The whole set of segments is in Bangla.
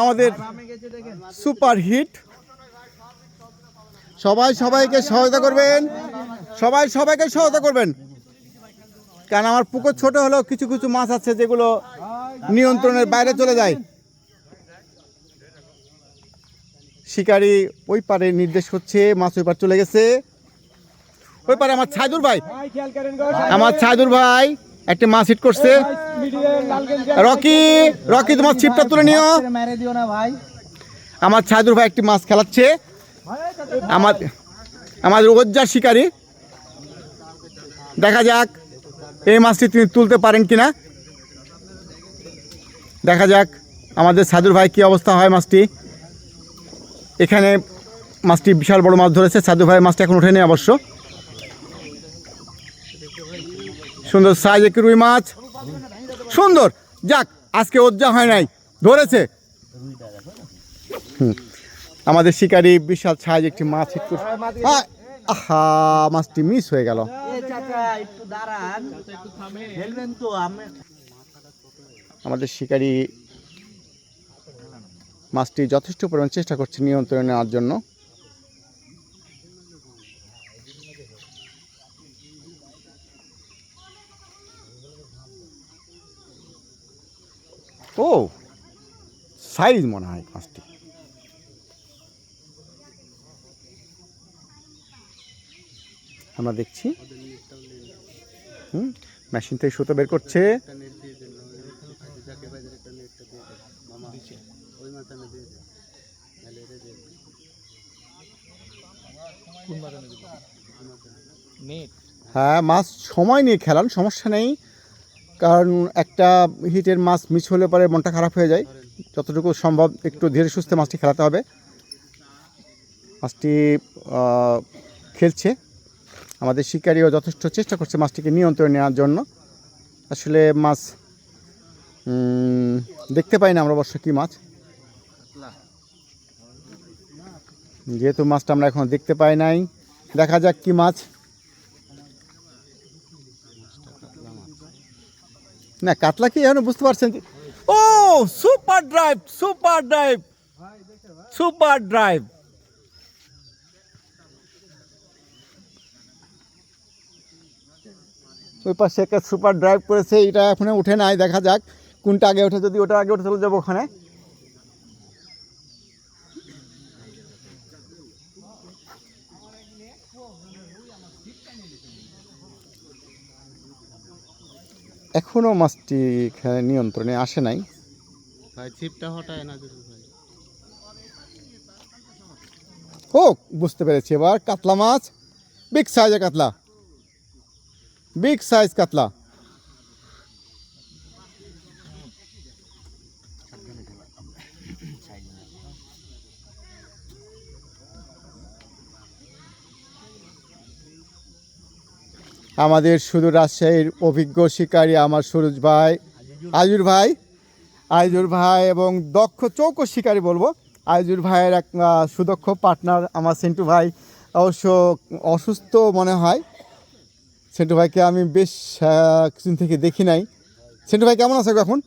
আমাদের সুপার হিট সবাই সবাইকে সহায়তা করবেন। সবাই সবাইকে সহায়তা করবেন। কারণ আমার পুকুর ছোট হলেও কিছু কিছু মাছ আছে যেগুলো নিয়ন্ত্রণের বাইরে চলে যায়। শিকারি ওই পারে নির্দেশ হচ্ছে, মাছ ওই পার চলে গেছে। ওই পারে আমার ছাদুর ভাই। আমার ছাদুর ভাই। একটা মাছ হিট করছে। রকি রকি, তোমার ছিপটা তুলে নিও। না আমার ছাদুর ভাই একটি মাছ খেলাচ্ছে। আমার আমাদের ওজ্জার শিকারি। দেখা যাক এই মাছটি তিনি তুলতে পারেন কিনা। দেখা যাক আমাদের সাধুর ভাই কি অবস্থা হয় মাছটি। এখানে মাছটি বিশাল বড় মাছ ধরেছে। সাধু ভাই মাছটা এখন ওঠেনি অবশ্য। সুন্দর সাইজ একটি রুই মাছ। সুন্দর। যাক আজকে ওজ্জা হয় নাই। ধরেছে। আমাদের শিকারি বিশাল সাইজ একটি মাছ একটু আহা মাছটি মিস হয়ে গেল। আমাদের শিকারি মাছটি যথেষ্ট পরিমাণ চেষ্টা করছে নিয়ন্ত্রণে নেওয়ার জন্য। ও সাইজ মনে হয় মাছটি আমরা দেখছি। হুম মেশিন থেকে সুতো বের করছে। হ্যাঁ মাছ সময় নিয়ে খেলান সমস্যা নেই। কারণ একটা হিটের মাছ মিস হলে পরে মনটা খারাপ হয়ে যায়। যতটুকু সম্ভব একটু ধীরে সুস্থে মাছটি খেলাতে হবে। মাছটি খেলছে। আমাদের শিকারীও যথেষ্ট চেষ্টা করছে মাছটিকে নিয়ন্ত্রণে নেওয়ার জন্য। আসলে মাছ দেখতে পাই না আমরা অবশ্য কী মাছ। যেহেতু মাছটা আমরা এখন দেখতে পাই নাই। দেখা যাক কি মাছ না, কাতলা কি এখন বুঝতে পারছেন? ও, super drive super drive super drive ওই পাশে একটা সুপার ড্রাইভ করেছে, এটা এখনও উঠে নাই, দেখা যাক কোনটা আগে উঠে, যদি ওটা আগে উঠে চলে যাব ওখানে এখনও মাছটি এখানে নিয়ন্ত্রণে আসে নাই। ভাই ছিপটা হটায় না যদি ভাই। ও বুঝতে পেরেছি এবার। কাতলা মাছ। বিগ সাইজের কাতলা। বিগ সাইজ কাতলা। আমাদের শুধু রাজশাহীর অভিজ্ঞ শিকারী আমার সুরজ ভাই, আজুর ভাই আইজুর ভাই এবং দক্ষ চৌকো শিকারী বলব। আইজুর ভাইয়ের এক সুদক্ষ পার্টনার আমার সেন্টু ভাই। অবশ্য অসুস্থ মনে হয়। সেন্টু ভাইকে আমি বেশ কিছুদিন থেকে দেখি নাই। সেন্টু ভাই কেমন আছে এখন?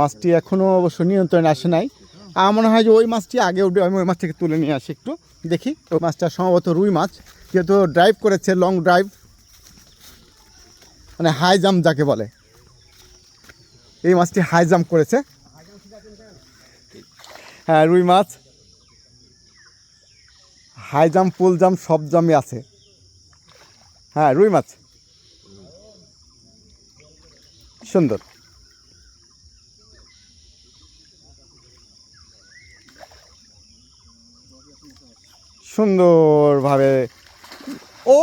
মাছটি এখনও অবশ্য নিয়ন্ত্রণে আসে নাই। আমার মনে হয় যে ওই মাছটি আগে উঠবে, আমি ওই মাছ থেকে তুলে নিয়ে আসি একটু, দেখি। ওই মাছটা সম্ভবত রুই মাছ, যেহেতু ড্রাইভ করেছে লং ড্রাইভ মানে হাই জাম্প যাকে বলে। এই মাছটি হাই জাম্প করেছে। হ্যাঁ রুই মাছ। হাই জাম্প পুল জাম্প সব জাম্পই আছে। হ্যাঁ রুই মাছ। সুন্দর। সুন্দরভাবে। ও,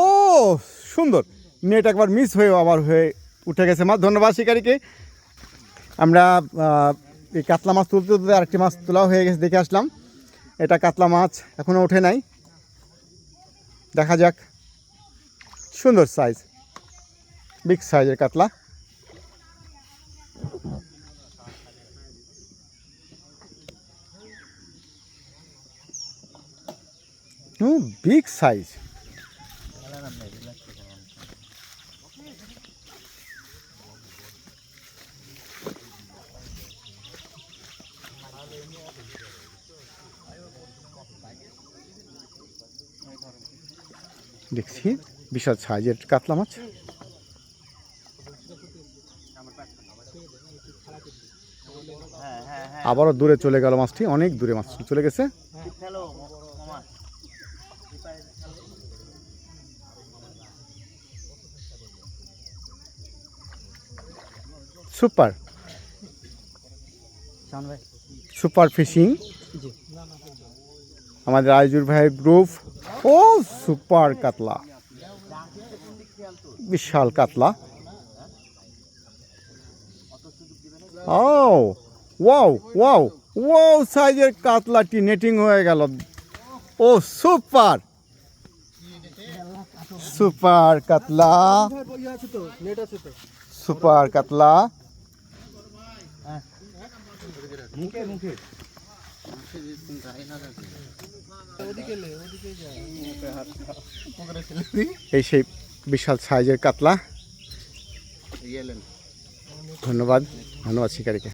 সুন্দর। নেট একবার মিস হয়ে আবার হয়ে উঠে গেছে। মাছ ধন্যবাদ শিকারীকে। আমরা এই কাতলা মাছ তুলতে তুলতে আরেকটি মাছ তোলাও হয়ে গেছে, দেখে আসলাম। এটা কাতলা মাছ এখনও ওঠে নাই। দেখা যাক। সুন্দর সাইজ বিগ সাইজের কাতলা। বিগ সাইজ দেখছি, বিশাল সাইজের কাতলা মাছ। আবারও দূরে চলে গেল মাছটি, অনেক দূরে মাছ চলে গেছে। সুপার। Super fishing. আমাদের আইজুর ভাইয়ের গ্রুপ। ও সুপার কাতলা। বিশাল কাতলা। ও ওয়াও ওয়াও ওয়াও সাইজের কাতলাটি নেটিং হয়ে গেল। ও সুপার। সুপার কাতলা। সুপার কাতলা। মুখে মুখে। এই সেই বিশাল সাইজের কাতলা। ধন্যবাদ ধন্যবাদ শিকারীকে।